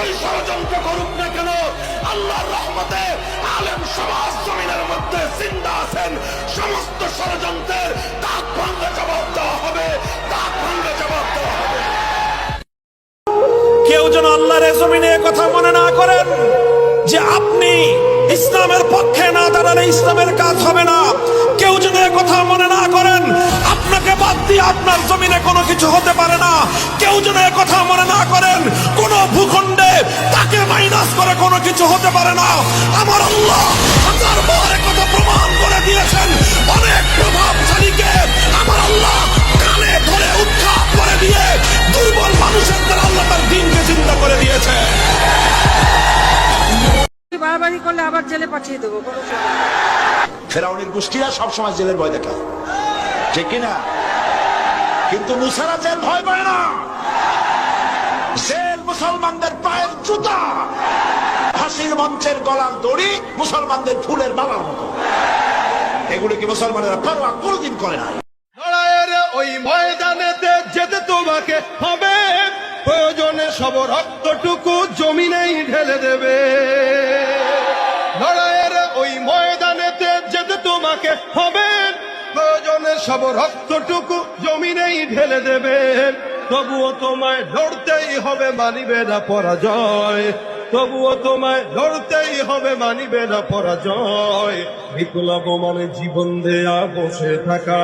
যতই ষড়যন্ত্র করুক না কেন, আল্লাহর রহমতে আলেম সমাজ জমিনের মধ্যে জিন্দা আছেন। সমস্ত ষড়যন্ত্রের দাঁত ভাঙ্গা জবাব দেওয়া হবে দাঁত ভাঙ্গা জবাব দেওয়া হবে। কেউ যেন আল্লাহর জমিনে কথা মনে না করেন যে আপনি ইসলামের পক্ষে না দাঁড়ালে ইসলামের কাজ হবে না। কেউ এ কথা মনে না করেন, আপনাকে বাদ দিয়ে আপনার জমিনে কোনো কিছু হতে পারে না। কেউ যেন কথা মনে না কিছু হতে পারে না। আমার আল্লাহ হাজার বার এ প্রমাণ করে দিয়েছেন। অনেক প্রভাবশালীকে আমার আল্লাহ কানে ধরে উৎখাত করে দিয়ে দুর্বল মানুষের দ্বারা আল্লাহ তার দিনকে চিন্তা করে দিয়েছে। বাড়াবাড়ি করলে আবার জেলে পাঠিয়ে দেবো। ফেরাউনের গোষ্ঠীরা সবসময় জেলের ভয় দেখায়। ঠিক কিনা কিন্তু মুসারা জেল ভয় পায় না। জেল মুসলমানদের পায়ের জুতা ফাঁসির মঞ্চের গলার দড়ি মুসলমানদের ফুলের মালার মতো। এগুলো কি মুসলমানেরা পরোয়া কোনদিন করে না ওই ময়দানেতে যেতে তোমাকে হবে। প্রয়োজনে সব রক্তটুকু জমিনেই ঢেলে দেবে। লড়াইয়ের ওই ময়দানেতে যেতে তোমাকে হবে। প্রয়োজনে সব রক্তটুকু জমিনেই ঢেলে দেবে। তবুও তোমায় লড়তেই হবে মানিবে না পরাজয়। তবুও তোমায় লড়তেই হবে মানিবে না পরাজয়। বিপ্লব মানে জীবন দেয়া বসে থাকা।